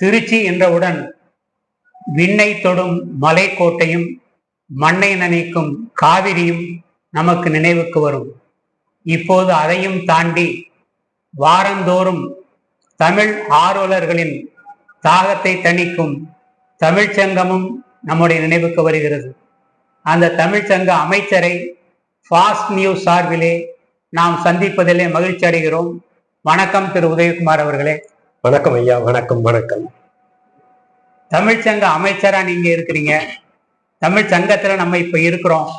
திருச்சி என்றவுடன் விண்ணை தொடும் மலைக்கோட்டையும் மண்ணை நனைக்கும் காவிரியும் நமக்கு நினைவுக்கு வரும். இப்போது அதையும் தாண்டி வாரந்தோறும் தமிழ் ஆர்வலர்களின் தாகத்தை தணிக்கும் தமிழ்ச்சங்கமும் நம்முடைய நினைவுக்கு வருகிறது. அந்த தமிழ்ச்சங்க அமைச்சரை ஃபாஸ்ட் நியூஸ் சார்பிலே நாம் சந்திப்பதிலே மகிழ்ச்சி அடைகிறோம். வணக்கம் திரு உதயகுமார் அவர்களே. வணக்கம் ஐயா வணக்கம் வணக்கம். தமிழ்ச்சங்க அமைச்சரா நீங்க இருக்கிறீங்க. தமிழ் சங்கத்துல நம்ம இப்ப இருக்கிறோம்.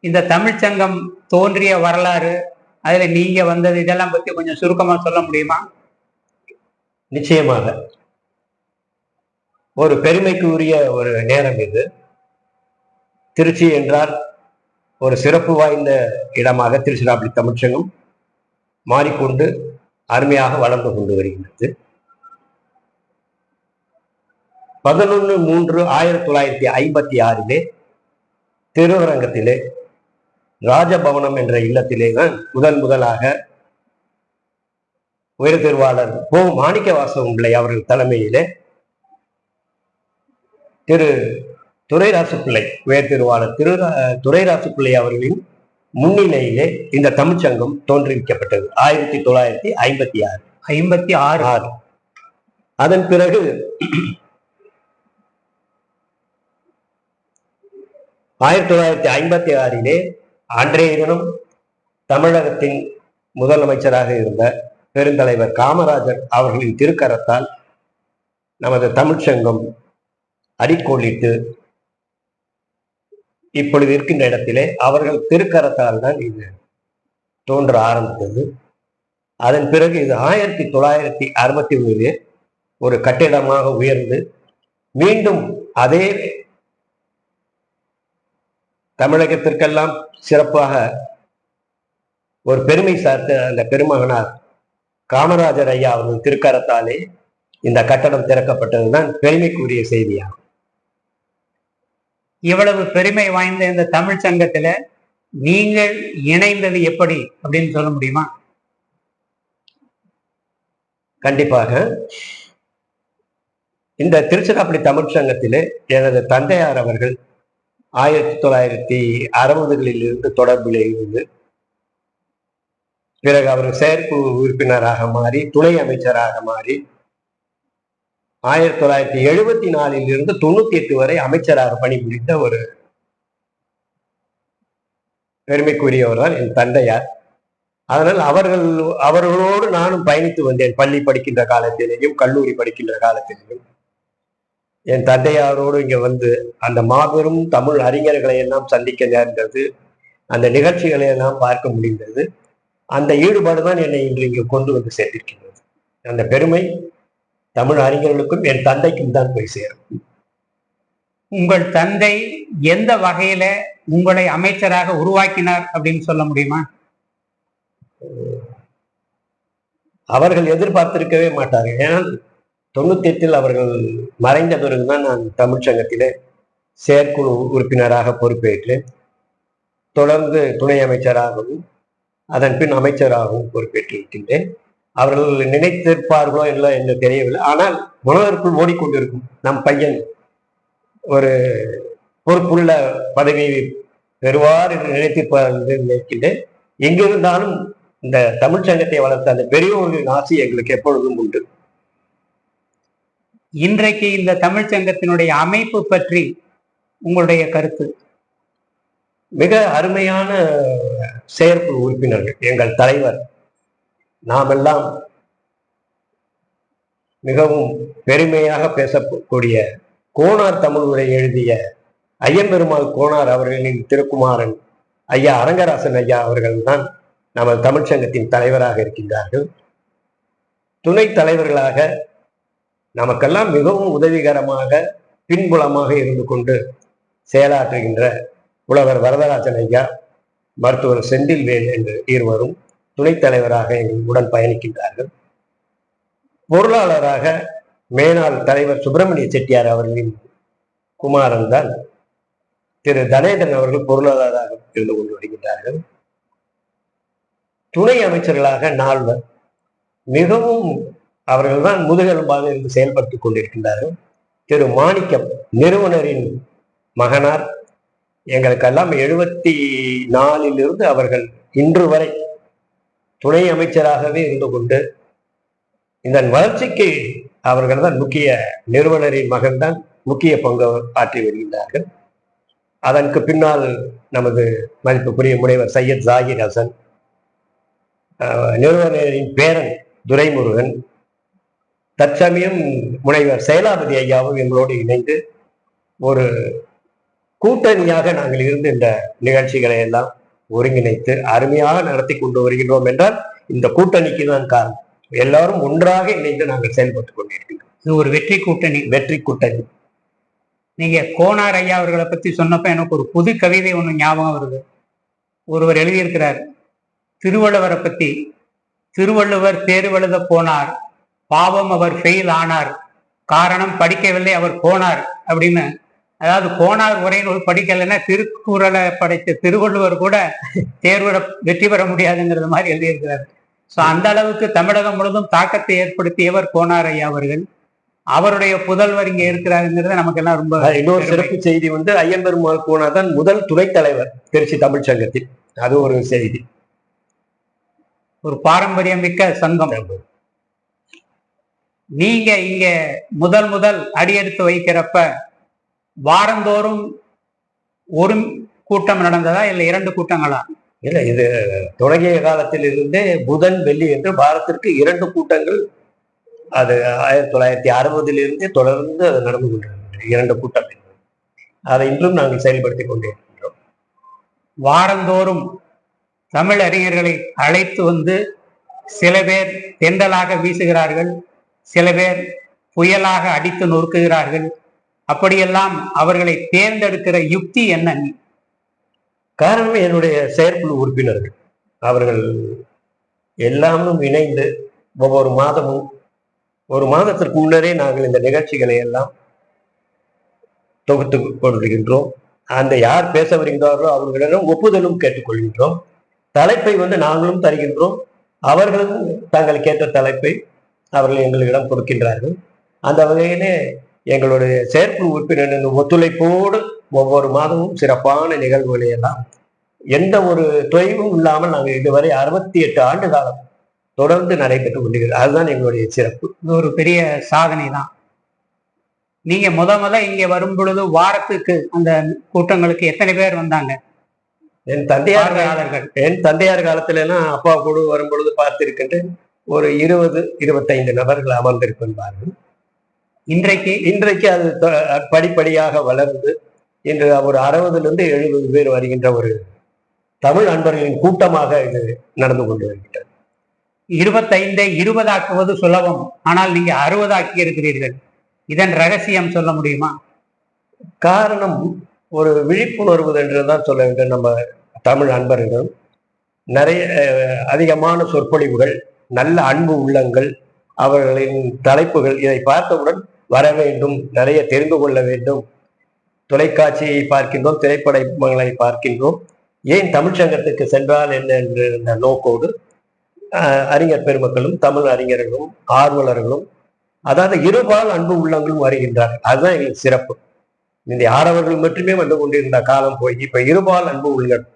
இந்த தமிழ்ச்சங்கம் தோன்றிய வரலாறு அதுல நீங்க வந்தது இதெல்லாம் பத்தி கொஞ்சம் சுருக்கமா சொல்ல முடியுமா? நிச்சயமாக. ஒரு பெருமைக்கு உரிய ஒரு நேரம் இது. திருச்சி என்றால் ஒரு சிறப்பு வாய்ந்த இடமாக திருச்சிராப்பள்ளி தமிழ்ச்சங்கம் மாறிக்கொண்டு அருமையாக வளர்ந்து கொண்டு வருகின்றது. பதினொன்று மூன்று ஆயிரத்தி தொள்ளாயிரத்தி ஐம்பத்தி ஆறிலே திருவரங்கத்திலே ராஜபவனம் என்ற இல்லத்திலே தான் முதல் முதலாக உயர் திருவாளர் போ மாணிக்கவாசகம் பிள்ளை அவர்கள் தலைமையிலே திரு துரைராசு பிள்ளை உயர் திருவாளர் திரு துரைராசு பிள்ளை அவர்களின் முன்னிலையிலே இந்த தமிழ்ச்சங்கம் தோன்றுவிக்கப்பட்டது ஆயிரத்தி தொள்ளாயிரத்தி ஐம்பத்தி ஆறு. ஐம்பத்தி ஆறு. ஆறு. அதன் பிறகு ஆயிரத்தி தொள்ளாயிரத்தி ஐம்பத்தி ஆறிலே அன்றைய தினம் தமிழகத்தின் முதலமைச்சராக இருந்த பெருந்தலைவர் காமராஜர் அவர்களின் திருக்கரத்தால் நமது தமிழ்ச்சங்கம் அடிக்கோளிட்டு இப்பொழுது இருக்கின்ற இடத்திலே அவர்கள் திருக்கரத்தால் தான் இது தோன்ற ஆரம்பித்தது. அதன் பிறகு இது ஆயிரத்தி தொள்ளாயிரத்தி அறுபத்தி ஒன்றிலே ஒரு கட்டிடமாக உயர்ந்து மீண்டும் அதே தமிழகத்திற்கெல்லாம் சிறப்பாக ஒரு பெருமை சார்ந்த அந்த பெருமகனார் காமராஜர் ஐயா அவர்கள் திருக்கரத்தாலே இந்த கட்டடம் திறக்கப்பட்டதுதான் பெருமைக்குரிய செய்தியாகும். இவ்வளவு பெருமை வாய்ந்த இந்த தமிழ் சங்கத்துல நீங்கள் இணைந்தது எப்படி அப்படின்னு சொல்ல முடியுமா? கண்டிப்பாக. இந்த திருச்சிராப்பள்ளி தமிழ்ச்சங்கத்திலே எனது தந்தையார் அவர்கள் ஆயிரத்தி தொள்ளாயிரத்தி அறுபதுகளில் இருந்து தொடர்பில் இருந்து பிறகு அவர் செயற்குழு உறுப்பினராக மாறி துணை அமைச்சராக மாறி ஆயிரத்தி தொள்ளாயிரத்தி எழுபத்தி நாலில் இருந்து தொண்ணூத்தி எட்டு வரை அமைச்சராக பணிபுரிந்த ஒரு பெருமைக்குரியவர் தான் என் தந்தையார். அதனால் அவர்கள் அவர்களோடு நானும் பயணித்து வந்தேன் பள்ளி படிக்கின்ற காலத்திலேயும் கல்லூரி படிக்கின்ற காலத்திலேயும். என் தந்தையாரோடு இங்க வந்து அந்த மாபெரும் தமிழ் அறிஞர்களை எல்லாம் சந்திக்க நேர்ந்தது. அந்த நிகழ்ச்சிகளை எல்லாம் பார்க்க முடிந்தது. அந்த ஈடுபாடு தான் என்னை இன்று இங்கு கொண்டு வந்து சேர்த்திருக்கின்றது. அந்த பெருமை தமிழ் அறிஞர்களுக்கும் என் தந்தைக்கும் தான் போய் சேரும். உங்கள் தந்தை எந்த வகையில உங்களை அமைச்சராக உருவாக்கினார் அப்படின்னு சொல்ல முடியுமா? அவர்கள் எதிர்பார்த்திருக்கவே மாட்டார்கள். ஏன்னா தொண்ணூத்தி எட்டில் அவர்கள் மறைந்த பிறகுதான் நான் தமிழ்ச்சங்கத்திலே செயற்குழு உறுப்பினராக பொறுப்பேற்று தொடர்ந்து துணை அமைச்சராகவும் அதன் பின் அமைச்சராகவும் பொறுப்பேற்றிருக்கின்றேன். அவர்கள் நினைத்திருப்பார்களோ இல்லை என்று தெரியவில்லை. ஆனால் மனதிற்குள் ஓடிக்கொண்டிருக்கும் நம் பையன் ஒரு பொறுப்புள்ள பதவியை பெறுவார் என்று நினைத்திருப்பார் என்று நினைக்கின்றேன். எங்கிருந்தாலும் இந்த தமிழ்ச்சங்கத்தை வளர்த்த அந்த பெரியவர்களின் ஆசை எங்களுக்கு எப்பொழுதும் உண்டு. இன்றைக்கு இந்த தமிழ் சங்கத்தினுடைய அமைப்பு பற்றி உங்களுடைய கருத்து? மிக அருமையான செயற்குழு உறுப்பினர்கள் எங்கள் தலைவர். நாமெல்லாம் மிகவும் பெருமையாக பேசக்கூடிய கோனார் தமிழ் உரை எழுதிய ஐயம்பெருமாள் கோணார் அவர்களின் திருக்குமாரன் ஐயா அரங்கராசன் ஐயா அவர்கள் தான் நமது தமிழ்ச்சங்கத்தின் தலைவராக இருக்கின்றார்கள். துணைத் தலைவர்களாக நமக்கெல்லாம் மிகவும் உதவிகரமாக பின்புலமாக இருந்து கொண்டு செயலாற்றுகின்ற புலவர் வரதராஜன் ஐயா மருத்துவர் செந்தில்வேல் என்று இருவரும் துணைத் தலைவராக எங்களுடன் பயணிக்கின்றார்கள். பொருளாளராக மேனாள் தலைவர் சுப்பிரமணிய செட்டியார் அவர்களின் குமாரன் தான் திரு தனேதன் அவர்கள் பொருளாளராக இருந்து கொண்டு வருகின்றார்கள். துணை அமைச்சர்களாக நால்வர். மிகவும் அவர்கள் தான் முதுகெலும்பாக இருந்து செயல்பட்டுக் கொண்டிருக்கின்றார்கள். திரு மாணிக்கம் நிறுவனரின் மகனார். எங்களுக்கெல்லாம் எழுபத்தி நாலிலிருந்து அவர்கள் இன்று வரை துணை அமைச்சராகவே இருந்து கொண்டு இதன் வளர்ச்சிக்கு அவர்கள் தான் முக்கிய நிறுவனரின் மகன்தான் முக்கிய பங்கு ஆற்றி வருகின்றார்கள். அதற்கு பின்னால் நமது மதிப்புக்குரிய முனைவர் சையத் ஜாகிர் ஹசன் நிறுவனரின் பேரன் துரைமுருகன் தற்சமயம் முனைவர் செயலாபதி ஐயாவும் எங்களோடு இணைந்து ஒரு கூட்டணியாக நாங்கள் இருந்து இந்த நிகழ்ச்சிகளை எல்லாம் ஒருங்கிணைத்து அருமையாக நடத்தி கொண்டு வருகின்றோம் என்றால் இந்த கூட்டணிக்கு தான் காரணம். எல்லாரும் ஒன்றாக இணைந்து நாங்கள் செயல்பட்டுக் கொண்டிருக்கின்றோம். இது ஒரு வெற்றி கூட்டணி வெற்றி கூட்டணி. நீங்க கோனார் ஐயா அவர்களை பத்தி சொன்னப்ப எனக்கு ஒரு புது கவிதை ஒன்று ஞாபகம் வருது. ஒருவர் எழுதியிருக்கிறார் திருவள்ளுவரை பத்தி திருவள்ளுவர் தேர்வெழுத போனார் பாவம் அவர் ஃபெயில் ஆனார். காரணம் படிக்கவில்லை அவர் போனார் அப்படின்னு. அதாவது கோனார் உரை நூல் படிக்கலைன்னா திருக்குறளை படைத்த திருவள்ளுவர் கூட தேர்வுல வெற்றி பெற முடியாதுங்கிறது மாதிரி எழுதியிருக்கிறார். ஸோ அந்த அளவுக்கு தமிழகம் முழுவதும் தாக்கத்தை ஏற்படுத்தியவர் கோனார் ஐயா அவர்கள். அவருடைய புதல்வர் இங்க இருக்கிறாருங்கிறது நமக்கு எல்லாம் ரொம்ப இன்னொரு சிறப்பு செய்தி வந்து ஐயம்பெருமாள் கோனா தான் முதல் துணைத் தலைவர் திருச்சி தமிழ்ச் சங்கத்தில். அது ஒரு செய்தி. ஒரு பாரம்பரியம் மிக்க சங்கம். நீங்க இங்க முதல் முதல் அடியெடுத்து வைக்கிறப்ப வாரந்தோறும் ஒரு கூட்டம் நடந்ததா இல்ல இரண்டு கூட்டங்களா? இல்ல இது தொடங்கிய காலத்தில் இருந்தே புதன் வெள்ளி என்று வாரத்திற்கு இரண்டு கூட்டங்கள் அது ஆயிரத்தி தொள்ளாயிரத்தி அறுபதில் இருந்தே தொடர்ந்து அது நடந்து கொண்டிருக்கிறது இரண்டு கூட்டங்கள். அதை இன்றும் நாங்கள் செயல்படுத்திக் கொண்டிருக்கின்றோம் வாரந்தோறும் தமிழ் அறிஞர்களை அழைத்து வந்து சில பேர் தென்றலாக வீசுகிறார்கள் சில பேர் புயலாக அடித்து நொறுக்குகிறார்கள். அப்படியெல்லாம் அவர்களை தேர்ந்தெடுக்கிற யுக்தி என்ன காரணம் என்னுடைய செயற்குழு உறுப்பினர்கள். அவர்கள் எல்லாமும் இணைந்து ஒவ்வொரு மாதமும் ஒரு மாதத்திற்கு முன்னரே நாங்கள் இந்த நிகழ்ச்சிகளை எல்லாம் தொகுத்து கொள்கின்றோம் அந்த யார் பேச வருகின்றார்களோ அவர்களிடம் ஒப்புதலும் கேட்டுக்கொள்கின்றோம். தலைப்பை வந்து நாங்களும் தருகின்றோம். அவர்களும் தாங்கள் கேட்ட தலைப்பை அவர்கள் எங்களிடம் கொடுக்கின்றார்கள். அந்த வகையிலே எங்களுடைய செயற்குழு உறுப்பினரின் ஒத்துழைப்போடு ஒவ்வொரு மாதமும் சிறப்பான நிகழ்வுகளை எல்லாம் எந்த ஒரு தொய்வும் இல்லாமல் நாங்கள் இதுவரை அறுபத்தி எட்டு ஆண்டு காலம் தொடர்ந்து நடைபெற்று கொண்டிருக்கிறது. அதுதான் எங்களுடைய சிறப்பு. இது ஒரு பெரிய சாதனை தான் நீங்க முத முத இங்க வரும் பொழுது வாரத்துக்கு அந்த கூட்டங்களுக்கு எத்தனை பேர் வந்தாங்க? என் தந்தையார் என் தந்தையார் காலத்துல எல்லாம் அப்பா கூட வரும்பொழுது பார்த்திருக்கின்றேன். ஒரு இருபது இருபத்தைந்து நபர்கள் அமர்ந்திருக்கின்றார்கள். இன்றைக்கு இன்றைக்கு அது த- படிப்படியாக வளர்ந்து இன்று ஒரு அறுபதுலேருந்து எழுபது பேர் வருகின்ற ஒரு தமிழ் அன்பர்களின் கூட்டமாக இது நடந்து கொண்டு வருகின்றது இருபத்தைந்தை இருபதாக்குவது சுலபம். ஆனால் நீங்க அறுபதாக்கி இருக்கிறீர்கள் இதன் ரகசியம் சொல்ல முடியுமா? காரணம் ஒரு விழிப்புணர்வு என்று தான் சொல்ல வேண்டும் நம்ம தமிழ் அன்பர்கள். நிறைய அதிகமான சொற்பொழிவுகள் நல்ல அன்பு உள்ளங்கள் அவர்களின் தலைப்புகள் இதை பார்த்தவுடன் வர வேண்டும் நிறைய தெரிந்து கொள்ள வேண்டும். தொலைக்காட்சியை பார்க்கின்றோம் திரைப்படங்களை பார்க்கின்றோம். ஏன் தமிழ்ச்சங்கத்துக்கு சென்றால் என்ன என்ற நோக்கோடு அறிஞர் பெருமக்களும் தமிழ் அறிஞர்களும் ஆர்வலர்களும் அதாவது இருபால் அன்பு உள்ளங்களும் வருகின்றார்கள். அதுதான் எங்களுக்கு சிறப்பு. இந்த ஆடவர்கள் மட்டுமே வந்து கொண்டிருந்த காலம் போய் இப்ப இருபால் அன்பு உள்ளங்கள்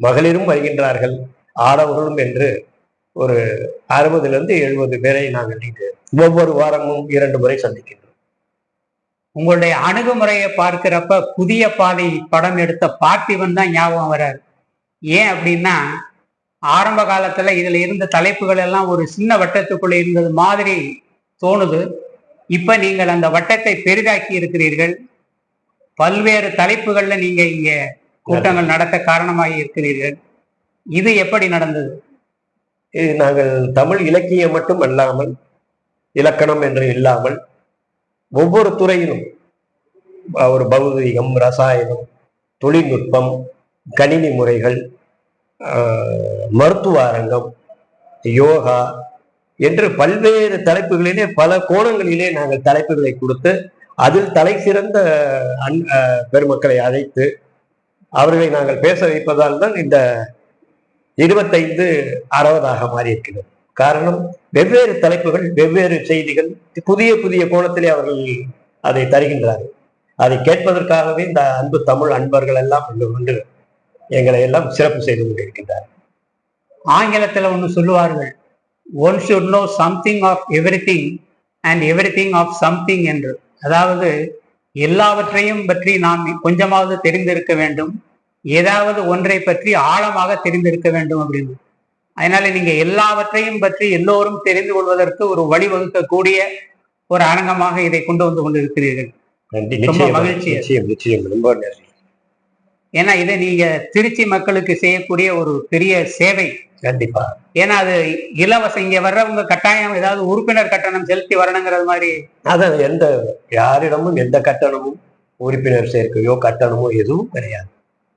மகளிரும் வருகின்றார்கள் ஆடவர்களும் என்று ஒரு அறுபதுல இருந்து எழுபது பேரை நாங்கள் இங்கு ஒவ்வொரு வாரமும் இரண்டு முறை சந்திக்கின்றோம். உங்களுடைய அணுகுமுறையை பார்க்கிறப்ப புதிய பாதை படம் எடுத்த பார்த்திபன் தான் ஞாபகம் வராரு. ஏன் அப்படின்னா ஆரம்ப காலத்துல இதுல இருந்த தலைப்புகள் எல்லாம் ஒரு சின்ன வட்டத்துக்குள்ள இருந்தது மாதிரி தோணுது. இப்ப நீங்கள் அந்த வட்டத்தை பெரிதாக்கி இருக்கிறீர்கள். பல்வேறு தலைப்புகள்ல நீங்க இங்க கூட்டங்கள் நடத்த காரணமாகி இருக்கிறீர்கள். இது எப்படி நடந்தது? நாங்கள் தமிழ் இலக்கியம் மட்டும் அல்லாமல் இலக்கணம் என்று இல்லாமல் ஒவ்வொரு துறையிலும் ஒரு பௌதீகம் ரசாயனம் தொழில்நுட்பம் கணினி முறைகள் மருத்துவ அரங்கம் யோகா என்று பல்வேறு தலைப்புகளிலே பல கோணங்களிலே நாங்கள் தலைப்புகளை கொடுத்து அதில் தலை சிறந்த அன்- பெருமக்களை அழைத்து அவர்களை நாங்கள் பேச வைப்பதால் தான் இந்த இருபத்தைந்து அறுபதாக மாறியிருக்கிறது. காரணம் வெவ்வேறு தலைப்புகள் வெவ்வேறு செய்திகள் புதிய புதிய கோணத்திலே அவர்கள் அதை தருகின்றார்கள். அதை கேட்பதற்காகவே இந்த அன்பு தமிழ் அன்பர்கள் எல்லாம் இங்கு வந்து எங்களை எல்லாம் சிறப்பு செய்து கொண்டிருக்கின்றார் ஆங்கிலத்துல ஒண்ணு சொல்லுவார்கள் one should know something of everything and everything of something என்று. அதாவது எல்லாவற்றையும் பற்றி நாம் கொஞ்சமாவது தெரிந்திருக்க வேண்டும். ஏதாவது ஒன்றை பற்றி ஆழமாக தெரிந்திருக்க வேண்டும் அப்படின்னு. அதனால நீங்க எல்லாவற்றையும் பற்றி எல்லோரும் தெரிந்து கொள்வதற்கு ஒரு வழிவகுக்கக்கூடிய ஒரு அரங்கமாக இதை கொண்டு வந்து கொண்டிருக்கிறீர்கள். ரொம்ப மகிழ்ச்சி. ஏன்னா இதை நீங்க திருச்சி மக்களுக்கு செய்யக்கூடிய ஒரு பெரிய சேவை. கண்டிப்பா. ஏன்னா அது இலவசம் இங்க வர்றவங்க கட்டாயம் ஏதாவது உறுப்பினர் கட்டணம் செலுத்தி வரணுங்கிறது மாதிரி. அதான் எந்த யாரிடமும் எந்த கட்டணமும் உறுப்பினர் சேர்க்கையோ கட்டணமோ எதுவும் கிடையாது.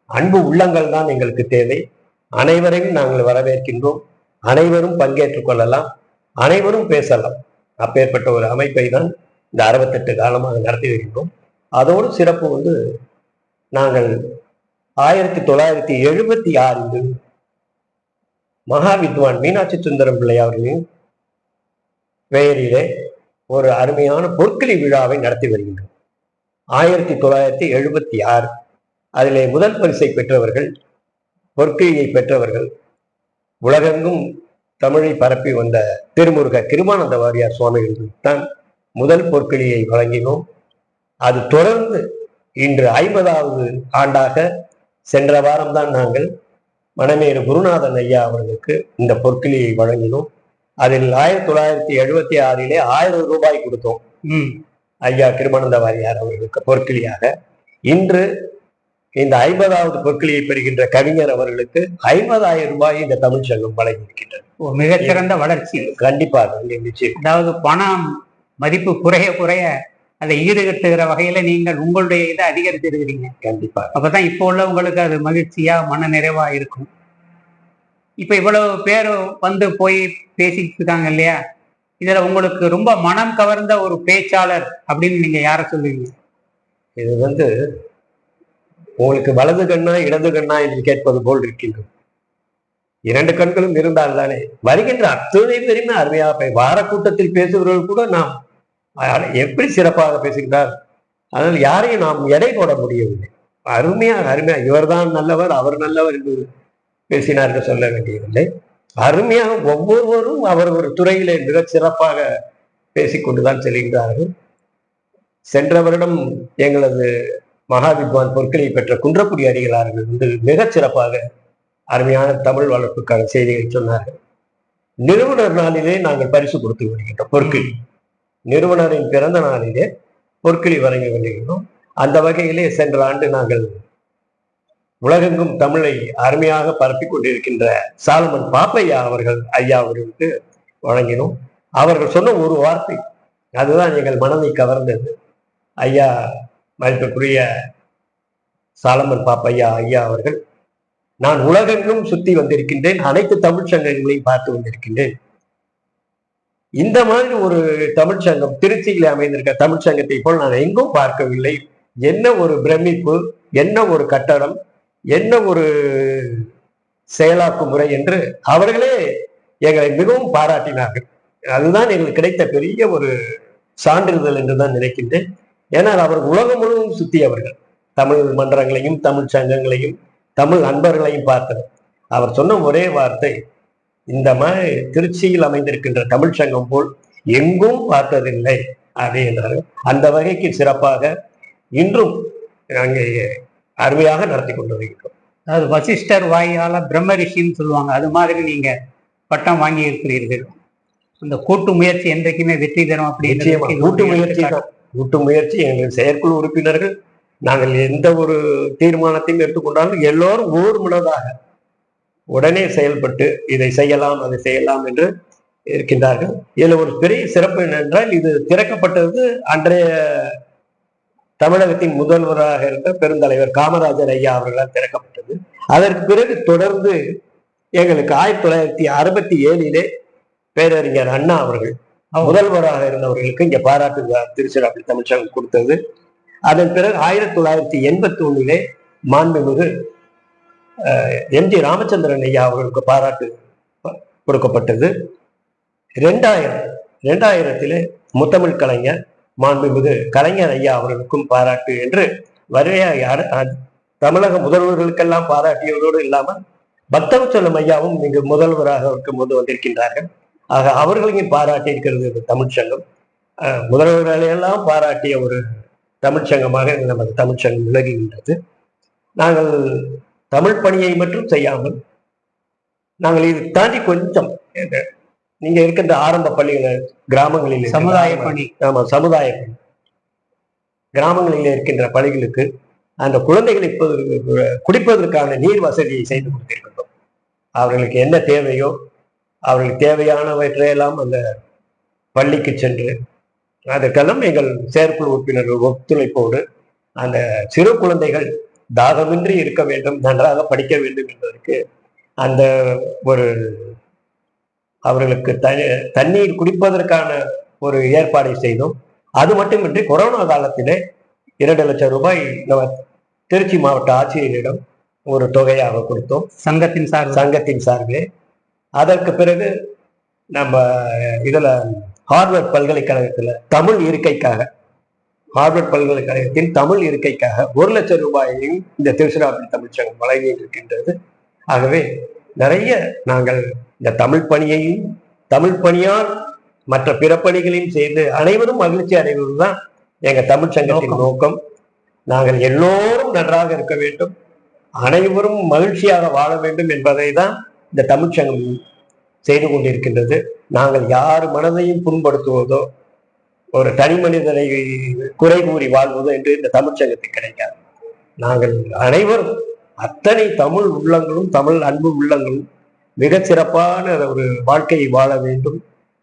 அன்பு உள்ளங்கள் தான் எங்களுக்கு தேவை. அனைவரையும் நாங்கள் வரவேற்கின்றோம். அனைவரும் பங்கேற்றுக் கொள்ளலாம். அனைவரும் பேசலாம். அப்பேற்பட்ட ஒரு அமைப்பை தான் இந்த அறுபத்தெட்டு காலமாக நடத்தி வருகின்றோம் அதோடு சிறப்பு வந்து நாங்கள் ஆயிரத்தி தொள்ளாயிரத்தி எழுபத்தி ஆறில் மகா வித்வான் மீனாட்சி சுந்தரம் பிள்ளை அவர்களின் பெயரிலே ஒரு அருமையான பொற்களி விழாவை நடத்தி வருகின்றோம். ஆயிரத்தி தொள்ளாயிரத்தி எழுபத்தி ஆறு. அதிலே முதல் பரிசை பெற்றவர்கள் பொற்கிழியை பெற்றவர்கள். உலகெங்கும் தமிழை பரப்பி வந்த திருமுருக கிருமானந்த வாரியார் சுவாமிகளுக்கு தான் முதல் பொற்கிழியை வழங்கினோம். அது தொடர்ந்து இன்று ஐம்பதாவது ஆண்டாக சென்ற வாரம்தான் நாங்கள் மணமேறு குருநாதன் ஐயா அவர்களுக்கு இந்த பொற்கிழியை வழங்கினோம். அதில் ஆயிரத்தி தொள்ளாயிரத்தி எழுபத்தி ஆறிலே ஆயிரம் ரூபாய் கொடுத்தோம். ஐயா கிருமானந்த வாரியார் அவர்களுக்கு பொற்கிளியாக இன்று இந்த ஐம்பதாவது பொற்கிளியை பெறுகின்ற கவிஞர் அவர்களுக்கு ஐம்பதாயிரம் ரூபாய் இந்த தமிழ் சங்கம் வழங்கியிருக்கின்றது. மிகச்சிறந்த வளர்ச்சி. கண்டிப்பாக நிச்சயம். அதாவது பணம் மதிப்பு குறைய குறைய அதை ஈடுகட்டுகிற வகையில நீங்கள் உங்களுடைய இதை அதிகரித்திருக்கிறீங்க. கண்டிப்பாக அப்பதான் இப்போ உள்ளவங்களுக்கு அது மகிழ்ச்சியா மன நிறைவா இருக்கும். இப்ப இவ்வளவு பேர் வந்து போய் பேசிட்டு இருக்காங்க இல்லையா? இதுல உங்களுக்கு ரொம்ப மனம் கவர்ந்த ஒரு பேச்சாளர் அப்படின்னு நீங்க யார சொல்லுவீங்க? இது வந்து உங்களுக்கு வலது கண்ணா இடது கண்ணா என்று கேட்பது போல் இருக்கின்றது. இரண்டு கண்களும் இருந்தால் தானே வருகின்ற அத்தனை பேருமே அருமையாக வார கூட்டத்தில் பேசுகிறவர்கள் கூட நாம் எப்படி சிறப்பாக பேசுகிறார் அதனால் யாரையும் நாம் எடை போட முடியவில்லை. அருமையாக அருமையாக இவர்தான் நல்லவர் அவர் நல்லவர் என்று பேசினார்கள் சொல்ல வேண்டியதில்லை. அருமையாக ஒவ்வொருவரும் அவர் ஒரு துறையிலே மிகச் சிறப்பாக பேசிக்கொண்டுதான் செல்கின்றார்கள். சென்ற வருடம் எங்களது மகாவித்வான் பொற்களை பெற்ற குன்றக்குடி அடிகளார்கள் வந்து மிகச் சிறப்பாக அருமையான தமிழ் வளர்ப்புக்கான செய்திகளை சொன்னார்கள். நிறுவனர் நாளிலே நாங்கள் பரிசு கொடுத்து வருகின்றோம் பொற்கிளி. நிறுவனரின் பிறந்த நாளிலே பொற்கிளி வழங்கி வருகின்றோம் அந்த வகையிலே சென்ற ஆண்டு நாங்கள் உலகெங்கும் தமிழை அருமையாக பரப்பிக் கொண்டிருக்கின்ற சாலமன் பாப்பையா அவர்கள் ஐயா அவர்களுக்கு வழங்கினோம். அவர்கள் சொன்ன ஒரு வார்த்தை அதுதான் எங்கள் மனதை கவர்ந்தது. ஐயா மதிப்பிற்குரிய சாலமன் பாப்பையா ஐயா அவர்கள் நான் உலகெங்கும் சுத்தி வந்திருக்கின்றேன் அனைத்து தமிழ் சங்கங்களையும் பார்த்து வந்திருக்கின்றேன். இந்த மாதிரி ஒரு தமிழ் சங்கம் திருச்சியில் அமைந்திருக்க தமிழ் சங்கத்தை போல் நான் எங்கும் பார்க்கவில்லை. என்ன ஒரு பிரமிப்பு என்ன ஒரு கட்டடம் என்ன ஒரு செயலாக்கு முறை என்று அவர்களே எங்களை மிகவும் பாராட்டினார்கள். அதுதான் எங்களுக்கு கிடைத்த பெரிய ஒரு சான்றிதழ் என்று தான் நினைக்கின்றேன். ஏனால் அவர் உலகம் முழுவதும் சுத்தியவர்கள் தமிழ் மன்றங்களையும் தமிழ் சங்கங்களையும் தமிழ் அன்பர்களையும் பார்த்தவர். அவர் சொன்ன ஒரே வார்த்தை இந்த மாதிரி திருச்சியில் அமைந்திருக்கின்ற தமிழ் சங்கம் போல் எங்கும் பார்த்ததில்லை அப்படின்னாரு அந்த வகைக்கு சிறப்பாக இன்றும் அங்கே அருமையாக நடத்தி கொண்டு வருகிறோம் அதாவது வசிஷ்டர் வாயால பிரம்ம ரிஷின்னு சொல்லுவாங்க. அது மாதிரி நீங்க பட்டம் வாங்கி இருக்கிறீர்கள் அந்த கூட்டு முயற்சி என்றைக்குமே வெற்றி தரும் அப்படின்னு கூட்டு முயற்சி கூட்டு முயற்சி எங்கள் செயற்குழு உறுப்பினர்கள். நாங்கள் எந்த ஒரு தீர்மானத்தையும் எடுத்துக்கொண்டாலும் எல்லோரும் ஊர் முன்னதாக உடனே செயல்பட்டு இதை செய்யலாம் அதை செய்யலாம் என்று இருக்கின்றார்கள். இதில் ஒரு பெரிய சிறப்பு என்னென்றால் இது திறக்கப்பட்டது அன்றைய தமிழகத்தின் முதல்வராக இருந்த பெருந்தலைவர் காமராஜர் ஐயா அவர்களால் திறக்கப்பட்டது. அதற்கு பிறகு தொடர்ந்து எங்களுக்கு ஆயிரத்தி தொள்ளாயிரத்தி அறுபத்தி ஏழிலே பேரறிஞர் அண்ணா அவர்கள் முதல்வராக இருந்தவர்களுக்கு இங்க பாராட்டு திருச்சிராப்பள்ளி தமிழ்ச்சங்கம் கொடுத்தது. அதன் பிறகு ஆயிரத்தி தொள்ளாயிரத்தி எண்பத்தி ஒண்ணிலே மாண்புமிகு எம் ஜி ராமச்சந்திரன் ஐயா அவர்களுக்கு பாராட்டு கொடுக்கப்பட்டது. ரெண்டாயிரம் ரெண்டாயிரத்திலே முத்தமிழ் கலைஞர் மாண்புமிகு கலைஞர் ஐயா அவர்களுக்கும் பாராட்டு என்று வரைய தமிழக முதல்வர்களுக்கெல்லாம் பாராட்டியவரோடு இல்லாமல் பக்தவச்சலம் ஐயாவும் இங்கு முதல்வராக இருக்கும் போது வந்திருக்கின்றார்கள். ஆக அவர்களையும் பாராட்டி இருக்கிறது இந்த தமிழ்ச்சங்கம் முதல்வர்களையெல்லாம் பாராட்டிய ஒரு தமிழ்ச்சங்கமாக நமது தமிழ்ச்சங்கம் விலகுகின்றது நாங்கள் தமிழ் பணியை மட்டும் செய்யாமல் நாங்கள் இது தாண்டி கொஞ்சம் நீங்க இருக்கின்ற ஆரம்ப பள்ளிகள் கிராமங்களில் சமுதாய பணி. ஆமா சமுதாய பணி. கிராமங்களில் இருக்கின்ற பள்ளிகளுக்கு அந்த குழந்தைகளை குடிப்பதற்கான நீர் வசதியை செய்து கொடுத்திருக்கின்றோம். அவர்களுக்கு என்ன தேவையோ அவர்களுக்கு தேவையானவற்றையெல்லாம் அந்த பள்ளிக்கு சென்று அதற்கெல்லாம் எங்கள் செயற்குழு உறுப்பினர்கள் ஒத்துழைப்போடு அந்த சிறு குழந்தைகள் தாகமின்றி இருக்க வேண்டும் நன்றாக படிக்க வேண்டும் என்பதற்கு அந்த ஒரு அவர்களுக்கு த- தண்ணீர் குடிப்பதற்கான ஒரு ஏற்பாடை செய்தோம். அது மட்டுமின்றி கொரோனா காலத்திலே இரண்டு லட்சம் ரூபாய் நம்ம திருச்சி மாவட்ட ஆட்சியரிடம் ஒரு தொகையாக கொடுத்தோம். சங்கத்தின் சார்பில். சங்கத்தின் சார்பிலே. அதற்கு பிறகு நம்ம இதுல ஹார்வர்ட் பல்கலைக்கழகத்துல தமிழ் இருக்கைக்காக ஹார்வர்ட் பல்கலைக்கழகத்தின் தமிழ் இருக்கைக்காக ஒரு லட்சம் ரூபாயையும் இந்த திருச்சிராப்பள்ளி தமிழ்ச்சங்கம் வழங்கி இருக்கின்றது. ஆகவே நிறைய நாங்கள் இந்த தமிழ் பணியையும் தமிழ் பணியால் மற்ற பிற பணிகளையும் செய்து அனைவரும் மகிழ்ச்சி அடைவதுதான் எங்க தமிழ்ச்சங்கத்தின் நோக்கம். நாங்கள் எல்லோரும் நன்றாக இருக்க வேண்டும். அனைவரும் மகிழ்ச்சியாக வாழ வேண்டும் என்பதை தான் இந்த தமிழ்ச்சங்கம் செய்து கொண்டிருக்கின்றது. நாங்கள் யார் மனதையும் புண்படுத்துவதோ ஒரு தனி மனிதனை குறை கூறி வாழ்வதோ என்று இந்த தமிழ்ச்சங்கத்துக்கு கிடைக்காது. நாங்கள் அனைவரும் அத்தனை தமிழ் உள்ளங்களும் தமிழ் அன்பு உள்ளங்களும் மிக சிறப்பான ஒரு வாழ்க்கையை வாழ வேண்டும்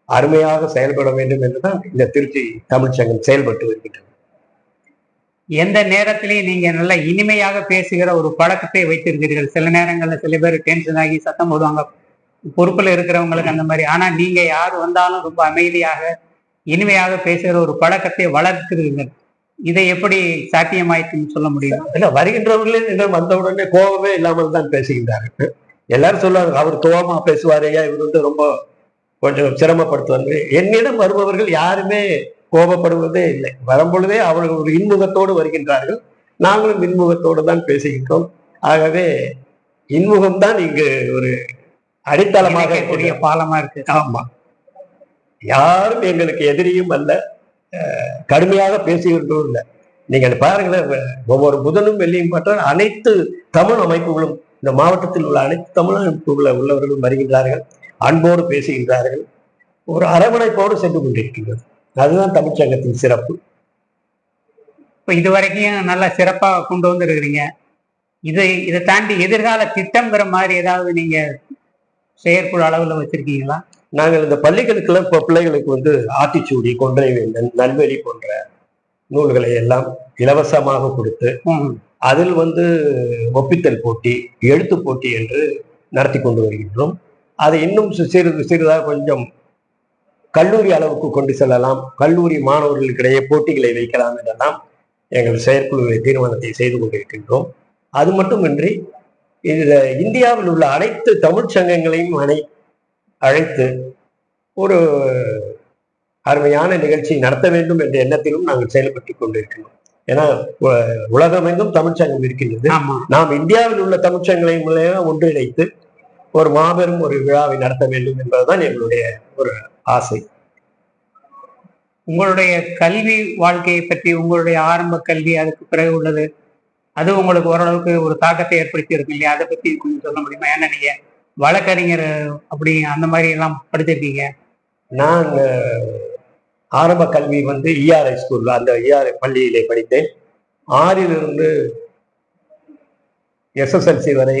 அருமையாக செயல்பட வேண்டும் என்றுதான் இந்த திருச்சி தமிழ்ச்சங்கம் செயல்பட்டு வருகின்றது. எந்த நேரத்திலையும் நீங்க நல்லா இனிமையாக பேசுகிற ஒரு பழக்கத்தை வைத்திருக்கிறீர்கள்? சில நேரங்கள்ல சில பேர் டென்ஷன் ஆகி சத்தம் போடுவாங்க. பொறுப்புல இருக்கிறவங்களுக்கு அந்த மாதிரி. ஆனா நீங்க யார் வந்தாலும் ரொம்ப அமைதியாக இனிமையாக பேசுகிற ஒரு பழக்கத்தை வளர்க்கிறீர்கள். இதை எப்படி சாத்தியமாயிட்டுன்னு சொல்ல முடியும்? இல்ல வருகின்றவர்களே என்னிடம் வந்த உடனே கோபமே இல்லாமல் தான் பேசுகின்றார்கள் எல்லாரும் சொல்லுவாங்க அவர் கோபமா பேசுவார் ஐயா இவர் வந்து ரொம்ப கொஞ்சம் சிரமப்படுத்துவாங்க என்னிடம் வருபவர்கள் யாருமே கோபப்படுவதே இல்லை. வரும்பொழுதே அவர்கள் ஒரு இன்முகத்தோடு வருகின்றார்கள். நாங்களும் இன்முகத்தோடு தான் பேசுகின்றோம். ஆகவே இன்முகம் தான் இங்கு ஒரு அடித்தளமாக இருக்கிறது. பாலமா இருக்கு ஆமா. யாரும் எங்களுக்கு எதிரியும் அல்ல. கடுமையாக பேசுகின்றோம் இல்லை. நீங்கள் பாருங்களேன் ஒவ்வொரு புதனும் வெள்ளியும் பார்த்தால் அனைத்து தமிழ் அமைப்புகளும் இந்த மாவட்டத்தில் உள்ள அனைத்து தமிழ் அமைப்புகள உள்ளவர்களும் வருகின்றார்கள். அன்போடு பேசுகின்றார்கள். ஒரு அரவணைப்போடு சென்று கொண்டிருக்கின்றது. அதுதான் தமிழ்ச்சங்கத்தின் சிறப்பு. இப்ப இது வரைக்கும் நல்லா சிறப்பா கொண்டு வந்திருக்கிறீங்க. இது இதை தாண்டி எதிர்கால திட்டம்ங்கிற மாதிரி ஏதாவது நீங்க செயற்குழு அளவுல வச்சிருக்கீங்களா? நாங்கள் இந்த பள்ளிகளுக்கெல்லாம் இப்போ பிள்ளைகளுக்கு வந்து ஆத்திச்சூடி கொன்றை வேந்தன் நல்வெளி போன்ற நூல்களை எல்லாம் இலவசமாக கொடுத்து. அதில் வந்து ஒப்பித்தல் போட்டி எழுத்து போட்டி என்று நடத்தி கொண்டு வருகின்றோம். அதை இன்னும் சிறிது சிறிதாக கொஞ்சம் கல்லூரி அளவுக்கு கொண்டு செல்லலாம். கல்லூரி மாணவர்களுக்கிடையே போட்டிகளை வைக்கலாம் என்றெல்லாம் எங்கள் செயற்குழுவை தீர்மானத்தை செய்து கொண்டிருக்கின்றோம். அது மட்டுமின்றி இந்த இந்தியாவில் உள்ள அனைத்து தமிழ்ச் சங்கங்களையும் அனை அழைத்து ஒரு அருமையான நிகழ்ச்சி நடத்த வேண்டும் என்ற எண்ணத்திலும் நாங்கள் செயல்பட்டுக் கொண்டிருக்கிறோம் ஏன்னா உலகமெங்கும் தமிழ்ச்சங்கம் இருக்கின்றது. நாம் இந்தியாவில் உள்ள தமிழ்ச்சங்கங்களையும் ஒன்றிணைத்து ஒரு மாபெரும் ஒரு விழாவை நடத்த வேண்டும் என்பதுதான் எங்களுடைய ஒரு ஆசை. உங்களுடைய கல்வி வாழ்க்கையை பற்றி உங்களுடைய ஆரம்ப கல்வி அதுக்கு பிறகு உள்ளது. அது உங்களுக்கு ஓரளவுக்கு ஒரு தாக்கத்தை ஏற்படுத்தி இருக்கு இல்லையா? அதை பத்தி கொஞ்சம் சொல்ல முடியுமா? ஏன்னா நீங்க வழக்கறிஞர் அப்படி அந்த மாதிரி எல்லாம் படிச்சிருக்கீங்க. நான் ஆரம்ப கல்வி வந்து இஆர்ஐ ஸ்கூல்ல அந்த இஆர்ஐ பள்ளியிலே படித்தேன். ஆறிலிருந்து எஸ்எஸ்எல்சி வரை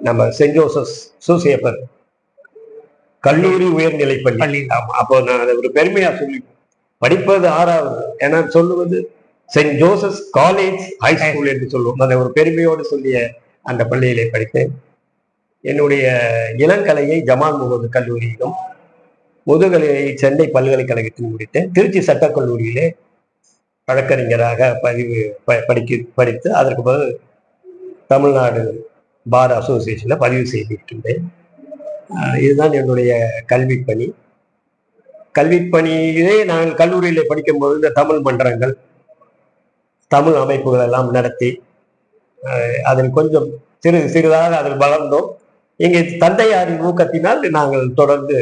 நம்ம சென்ட் ஜோசப் சூசியப்பர் கல்லூரி உயர்நிலை பள்ளி. ஆமா அப்போ நான் அதை ஒரு பெருமையா சொல்லி படிப்பது ஆறாவது. ஏன்னா சொல்லுவது saint Joseph college high school என்று சொல்லுவோம். அதை ஒரு பெருமையோடு சொல்லிய அந்த பள்ளியிலே படித்தேன். என்னுடைய இளங்கலையை ஜமால் முகமது கல்லூரியிலும் முதுகலையை சென்னை பல்கலைக்கழகத்தில் முடித்தேன். திருச்சி சட்டக் கல்லூரியிலே வழக்கறிஞராக பதிவு படிக்க படித்து அதற்கு பிறகு தமிழ்நாடு பார் அசோசியேஷனில் பதிவு செய்திருக்கின்றேன். இதுதான் என்னுடைய கல்வி பணி. பணியிலே நாங்கள் கல்லூரியில் படிக்கும்போது இந்த தமிழ் மன்றங்கள் தமிழ் அமைப்புகள் எல்லாம் நடத்தி அதில் கொஞ்சம் சிறு சிறிதாக அதில் வளர்ந்தோம். எங்கள் தந்தையாரின் ஊக்கத்தினால் நாங்கள் தொடர்ந்து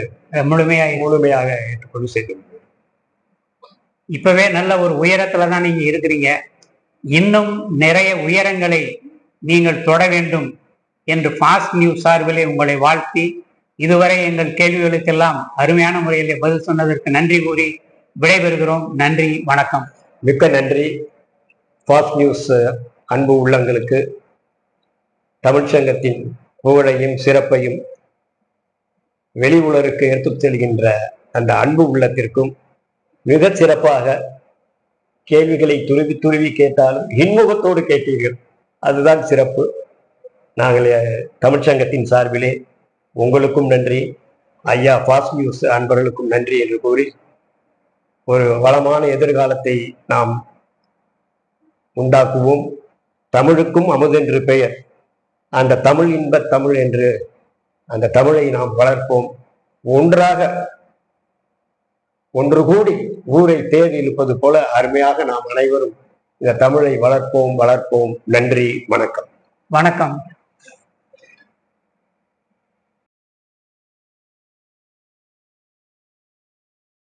முழுமையாக முழுமையாக ஏற்றுக்கொண்டு செய்தோம் இப்பவே நல்ல ஒரு உயரத்துல தான் நீங்க இருக்கிறீங்க. இன்னும் நிறைய உயரங்களை நீங்கள் தொட வேண்டும். என்று ஃபாஸ்ட் நியூஸ் சார்பிலே உங்களை வாழ்த்தி இதுவரை எங்கள் கேள்விகளுக்கெல்லாம் அருமையான முறையிலே பதில் சொன்னதற்கு நன்றி கூறி விடைபெறுகிறோம். நன்றி வணக்கம். மிக்க நன்றி. ஃபாஸ்ட் நியூஸ் அன்பு உள்ளங்களுக்கு தமிழ்ச்சங்கத்தின் புகழையும் சிறப்பையும் வெளி உலருக்கு எடுத்துச் செல்கின்ற அந்த அன்பு உள்ளத்திற்கும் மிக சிறப்பாக கேள்விகளை துருவி துருவி கேட்டாலும் இன்முகத்தோடு கேட்டீர்கள். அதுதான் சிறப்பு. நாங்கள் தமிழ்ச்சங்கத்தின் சார்பிலே உங்களுக்கும் நன்றி. ஐயா ஃபாஸ்ட் நியூஸ் அன்பர்களுக்கும் நன்றி என்று கூறி ஒரு வளமான எதிர்காலத்தை நாம் உண்டாக்குவோம். தமிழுக்கும் அமுதென்று பெயர். அந்த தமிழ் இன்பத் தமிழ் என்று அந்த தமிழை நாம் வளர்ப்போம். ஒன்றாக ஒன்று கூடி ஊரை தேர் இழுப்பது போல அருமையாக நாம் அனைவரும் இந்த தமிழை வளர்ப்போம் வளர்ப்போம். நன்றி வணக்கம். வணக்கம்.